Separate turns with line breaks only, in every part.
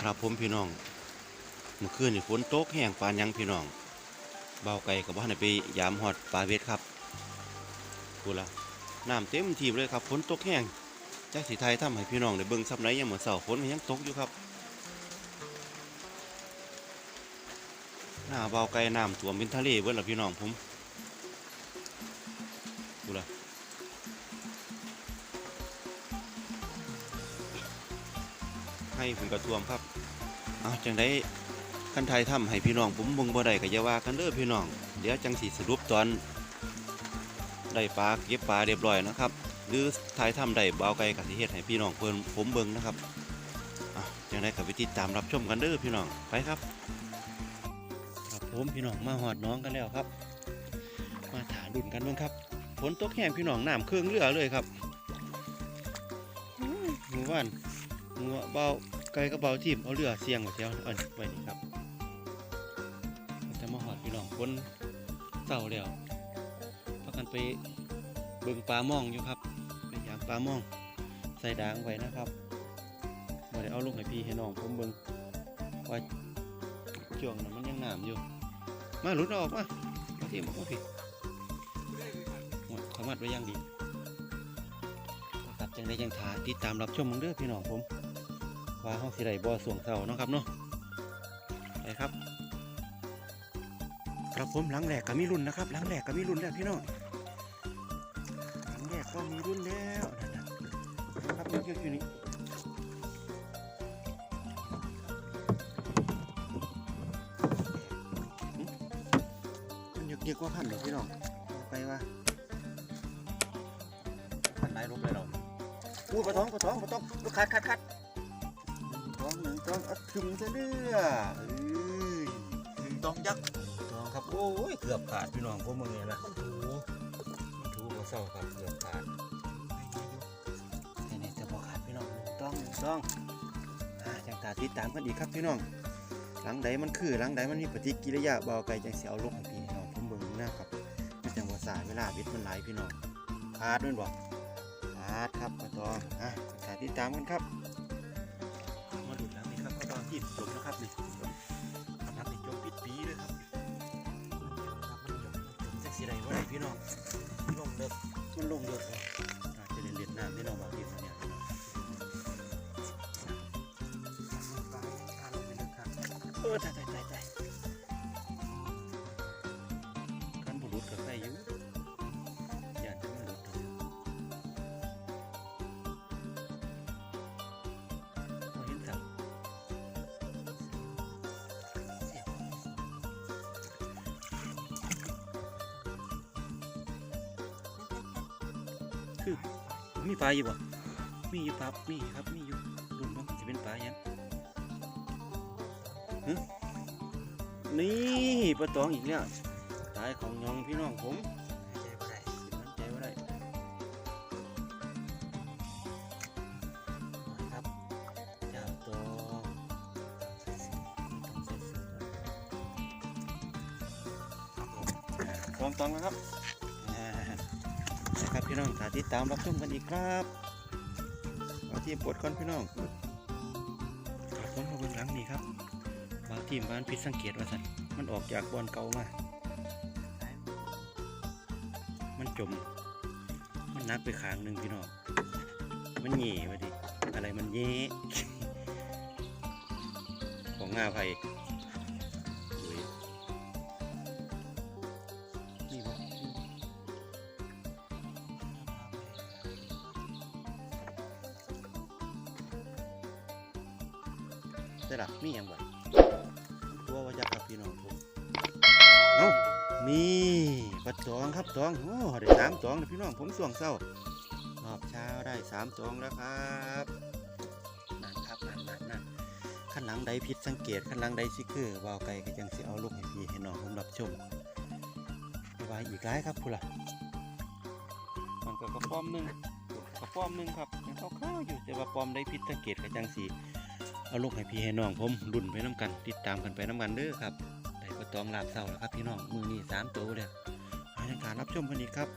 ครับผมพี่น้องเมื่อคืนนี่ฝนตกแห้งปานยังพี่น้อง เบาไก่กับบ้านไปยามหอดปลาเวทครับกูละน้ำเต็มทีเลยครับฝนตกแห้งจากสีไทยทำให้พี่น้องได้เบิ่งซับไหนยังเหมือนเสาฝนยังตกอยู่ครับ หน้าเบาไก่น้ำท่วมเป็นทะเลเบิดละพี่น้องผมกูละ ให้ผมกระท่วมครับเอาจังได้คันไทยทำให้พี่น้องผมเบิ่งบ่ได้ก็อย่าว่ากันเด้อพี่น้อง เดี๋ยวจังสิสรุปตอนได้ปลาเก็บปลาเรียบร้อยนะครับ หรือไทยทำได้บ่าวไก่ก็สิเฮ็ดให้พี่น้องเพิ่นผมเบิ่งนะครับเอาจังได้ก็ไปติดตามรับชมกันเด้อพี่น้องไปครับครับผมพี่น้องมาหอดน้องกันแล้วครับ มาถาดุนกันเบิ่งครับฝนตกแห้งพี่น้องน้ำเครื่องเรือเลยครับอื้อหมู่บ้าน หมู่เบาไกลกระเป๋าทีมเอาเรือเสียงไว้เที่ยวอันไว้นี่ครับจะมาหอดพี่น้องคนเต่าแล้วพากันไปเบิ่งปลาม่องอยู่ครับไปยามปลาม่อง ใส่ด่างไว้นะครับบ่ได้เอาลงให้พี่ให้น้องผมเบิ่งว่าช่วงนั้นมันยังหนามอยู่ มาหลุดออกมามาทีมมาพี่หมดขมัดไว้อยังดีครับจังได้จังทาติดตามรับชมมึงเด้อพี่น้องผม ว่าห้องสิไรบ่อสวงเสาเนาะครับเนาะไปครับครับผมหลังแหลกก็มีรุ่นนะครับหลังแหลกก็มีรุ่นแล้วพี่น้องหลังแหลกก็มีรุ่นแล้วนั่นน่ะนะครับเยอะๆอยู่นี่หึมันเยอะๆกว่าพันเดี๋ยวพี่น้องไปว่าพันไหนลบเลยเราอู้ปะท้องปะท้องปะท้องลูกคัดคัดคัด ต้องหนึ่งท้องเอาถึงซะเด้อ
หนึ่งต้องยักษ์
ท้องครับโอ้ยเกือบขาดพี่น้องพวกมึงเนี่ยนะ
มันถู
มันถูกว่าเศร้าครับเกือบขาดแต่นี่จะพอกขาดพี่น้องหนึ่งท้องหนึ่งท้องจังตาติดตามกันอีกครับพี่น้องหลังใดมันคือหลังใดมันมีปฏิกิริยาเบาไกลจังเสียเอาลงให้พี่น้องผมเบิ่งนะครับมันจังว่าสายเวลาวิทย์มันไหลพี่น้องขาดด้วยบ่ขาดครับกระตองอะตาติดตามกันครับ ลง
เย
อะเลยอาจะเรียนเรียนน้ำนี่น้องบางทีนเนี่ยเอออตาย คือมีปลาอยู่บ่มีอยู่ปลามีครับมีอยู่รุ่นมันจะเป็นปลาหยังนี่ปลาตองอีกแล้วตายของยองพี่น้องผม
ใจบ่ได้
น้ำใจว่าได้ครับเจ้าตองต้องใส่เสื้อ
ครับผม
พร้อมตองแล้วครับอ่านะครับ พี่น้องสาธิตตามรับชมกันอีกครับเอาทีมปวดก่อนพี่น้องครับผมมาเบื้องหลังนี่ครับ บางทีมบ้านพิษสังเกตว่าสันมันออกจากบอลเก่ามา มันจม มันนักไปขางหนึ่งพี่น้อง มันเหย่มาดิ อะไรมันเย่ของงาไผ่ ได้ละมีอย่างบ่ตัวว่าจะกับพี่น้องผมเอ้ามีปลาตองครับตองโอ้ได้สามตองนะพี่น้องผมส่วงเศร้ารอบเช้าได้สามตองแล้วครับนั่นครับนั่นนั่นนั่นขั้นหลังใดผิดสังเกตขั้นหลังใดสิคือวาวไก่ก็ยังสิเอาลูกให้พี่ให้น้องผมรับชมไปไว้อีกหลายครับพูล่ะมันก็กระป้อมหนึงกระป้อมหนึงครับยังเข้าวๆอยู่แต่ว่าป้อมได้ผิดสังเกตก็จังสี เอาลูกให้พี่ให้น้องผมรุ่นไปน้ากัน ติดตามกันไปน้ากันเด้อครับได้ปลาตองลาบเศร้าแล้วครับพี่น้องมือนี่สามตัวเลยหาทการรับชมพันนี้ครับ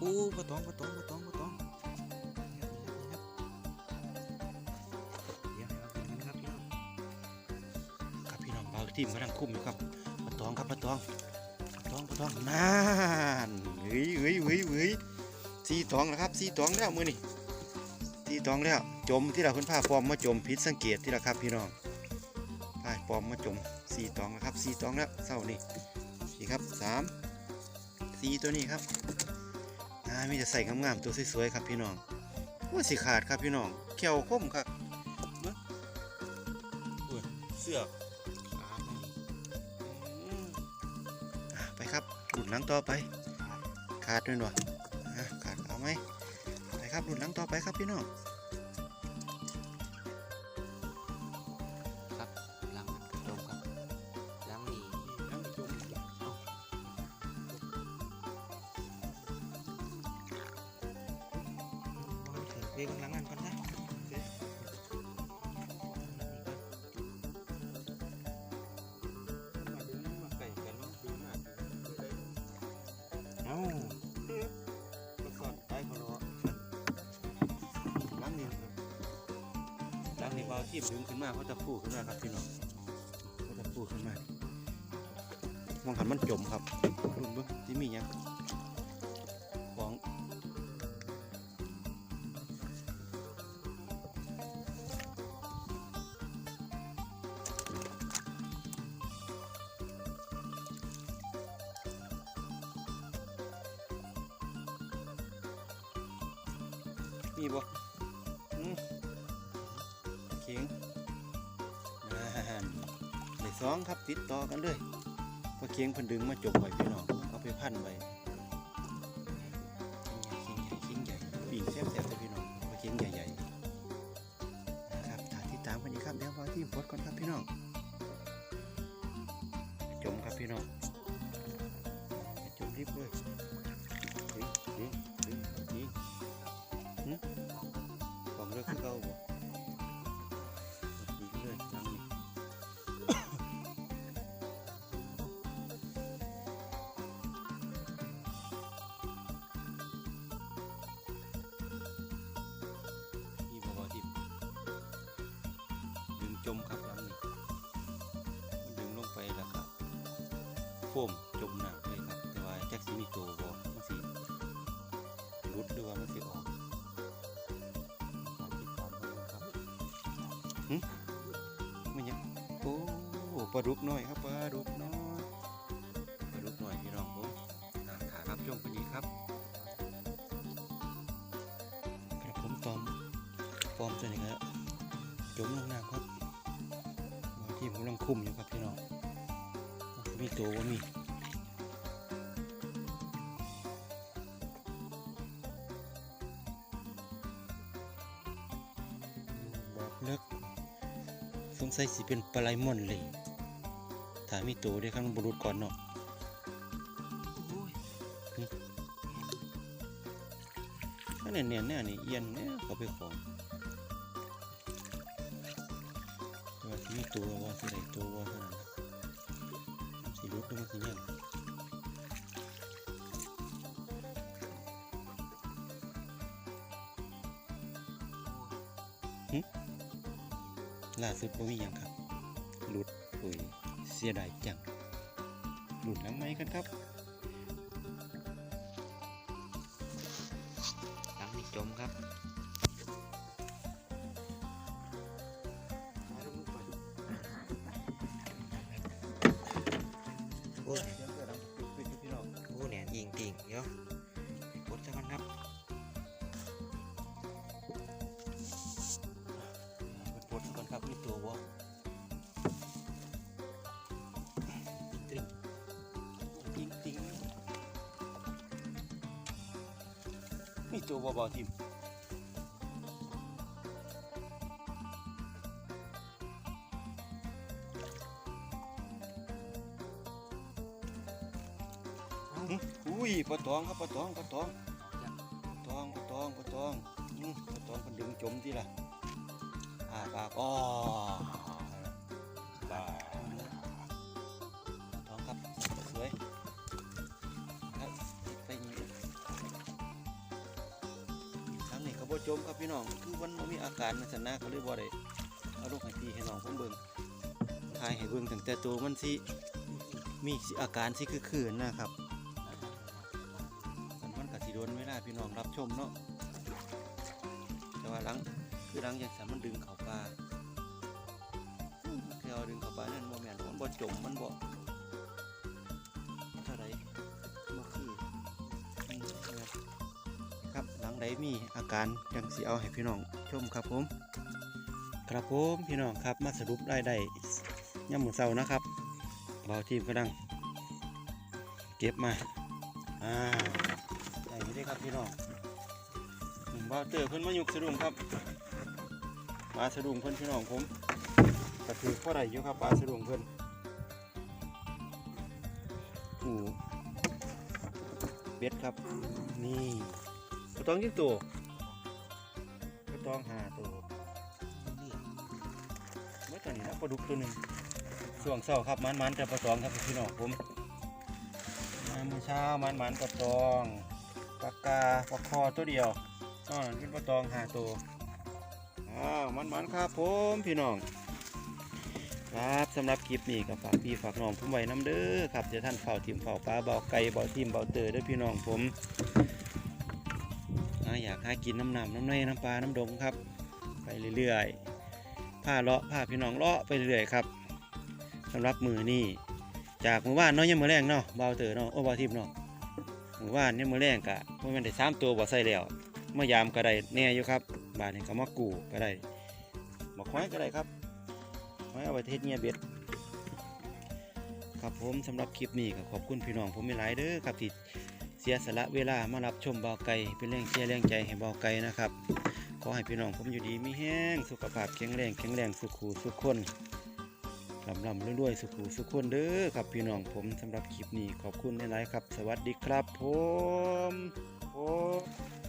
อู้ประตองประตองประตองประตอง พี่น้อง
ครับพี่น้องเบาทีมกำลังคุ้มอยู่ครับปะตองครับปะตองปะตองปะตองนานเฮ้ยเฮ้ยเฮ้ยเฮ้ยสี่ตองแล้วครับสี่ตองแล้วมือนี่สี่ตองแล้วจมที่เราเพิ่นพาปอมมาจมผิดสังเกตที่ละครับพี่น้องพาปอมมาจมสี่ตองแล้วครับสี่ตองแล้วเศร้านี่สี่ครับสามสี่ตัวนี้ครับอ่ามีแต่ใส่งามๆตัวสวยๆครับพี่น้องว่าสิขาดครับพี่น้องแขวคมครับเบิ่งอุ้ยเสือก หลังต่อไป ขาดด้วยหนอยอะขาดเอาไหมไปครับหลุดหลังต่อไปครับพี่น้อง
เอา
มาสอนไปเขาล้อล้างนี่ล้างนี่เบาที่ดึงขึ้นมาเขาจะพูดขึ้นมาครับพี่น้องเขาจะพูดขึ้นมามองหันมันจมครับรุ่นเบิ้งที่มีหยั มีบ่อืมเขียงนั่นในสองครับติดต่อกันเลยพอเคียงพันดึงมาจบไว้พี่น้องเอาไปพันไว้เคียงใหญ่เคียงใหญ่ปีกแซ่บๆเลยพี่น้องพอเคียงใหญ่ๆนะครับถ่ายที่ตามกันอีกครับเดี๋ยวว่าที่พดก่อนครับพี่น้องจมครับพี่น้องจมริบเลยดึง ดึงเลือกคือเก่าบ่ดีเลยทางนี้นี่บ่บ่ทิพดึงจมครับหลังนี้มันดึงลงไปแล้วครับโฟม ไม่ยังโอ้ปลาดุกน้อยครับปลาดุกน้อยปลาดุกน้อยพี่น้องผมอ่าขาครับช่วงพอดีครับกระผมตอมฟอมตัวนี้ครับจมลงน้ำครับบางที่ผมกำลังคุมอยู่ครับพี่น้องมีตัวว่ามี ใส่สิเป็นปลายม่อนเลยถามีตัวได้ข้างบรุษก่อนเนาะ
ถ้า
เนนี้เนี่ยเนี่ยนี่เอียนเนี่ยเขาไปของว่าสิมีตัวว่าสิได้ตัวว่าขนาดนั้นสิรุดต้องมาที่เนี่ย ล่าสุดบ่มียังครับหลุดโอ้ยเสียดายจังหลุดแล้วไม้กันครับ
ล้งนี่จมครับ ตัวบ่
บ่ทิมหึอุ้ยปลาตองครับปลาตองปลาตองปลาตองปลาตองปลาตองอืมปลาตองมันดึงจมที่ล่ะอ่าปากอ้อปากท้องครับสวย บ่จมครับพี่น้องคือมันบ่มีอาการมันสนะก็เลยบ่ได้เอาลงให้พี่ให้น้องผมเบิ่งถ่ายให้เบิ่งตั้งแต่ตัวมันสิมีอาการสิคือคืนนะครับมันมันก็สิโดนเวลาพี่น้องรับชมเนาะแต่ว่าหลังคือหลังจากสันมันดึงเข้าปลาคือเอาดึงเข้าปลานั่นบ่แม่นมันบ่จมมันบ่ ใดมีอาการยังสิเอาให้พี่น้องชมครับผม ครับผมพี่น้องครับมาสรุปได้ได้ย่ำมือเศร้านะครับเบาทีมกำลัง เก็บมาอ่าได้ไม่ได้ครับพี่น้องหนึ่งเบาเตอร์เพิ่นมายุกสะดุ้งครับปลาสะดุ้งเพิ่นพี่น้องผมกระถือเท่าไรอยู่ครับปลาสะดุ้งเพิ่นโอ้เบ็ดครับ นี่ กระตองยี่ตัวกระตองหาตัวเมื่อตอนนี้นะปลาดุกตัวหนึ่งส่วงเศร้าครับมันมันๆแต่ปลาตองครับพี่น้องผมมาเมื่อเช้ามันมันปลาตองปลากาปลาคอตัวเดียวนอกนั้นเป็นปลาตองหาตัวอ้าวมันมันครับผมพี่น้องครับสำหรับคลิปนี้กับฝากพี่ฝากน้องผมไว้น้ำเด้อครับเดี๋ยวท่านเฝ้าทีมเฝ้าปลาเบาไก่เบาทีมเบาเตอเด้อพี่น้องผม หากินน้ำน้ำน้ำในน้ำปลาน้ำดงครับ ไปเรื่อยๆผ้าเลาะผ้าพี่น้องเลาะไปเรื่อยครับสำหรับมือนี่จากมือว่านเนาะยังมือแรงเนาะเบาเตอเนาะโอ้เบาทิพย์เนาะมือว่านยังมือแรงกะมันได้สามตัวบ่ใส่แล้วเมายามก็ได้แน่อยู่ครับบานนี้ก็มากูก็ได้บอกไว้ก็ได้ครับไว้เอาไว้เทศเงียเบ็ดครับผมสำหรับคลิปนี้ก็ขอบคุณพี่น้องผมไม่หลายเด้อครับที่ เสียสละเวลามารับชมเบอไก่เป็นแรงเชียร์แรงใจให้เบอไก่นะครับ ขอให้พี่น้องผมอยู่ดีมีแห้งสุขภาพแข็งแรงแข็งแรงสุขูสุขคนลำลำรวยๆสุขูสุขคนเด้อครับพี่น้องผมสำหรับคลิปนี้ขอบคุณหลายๆครับ สวัสดีครับผมผม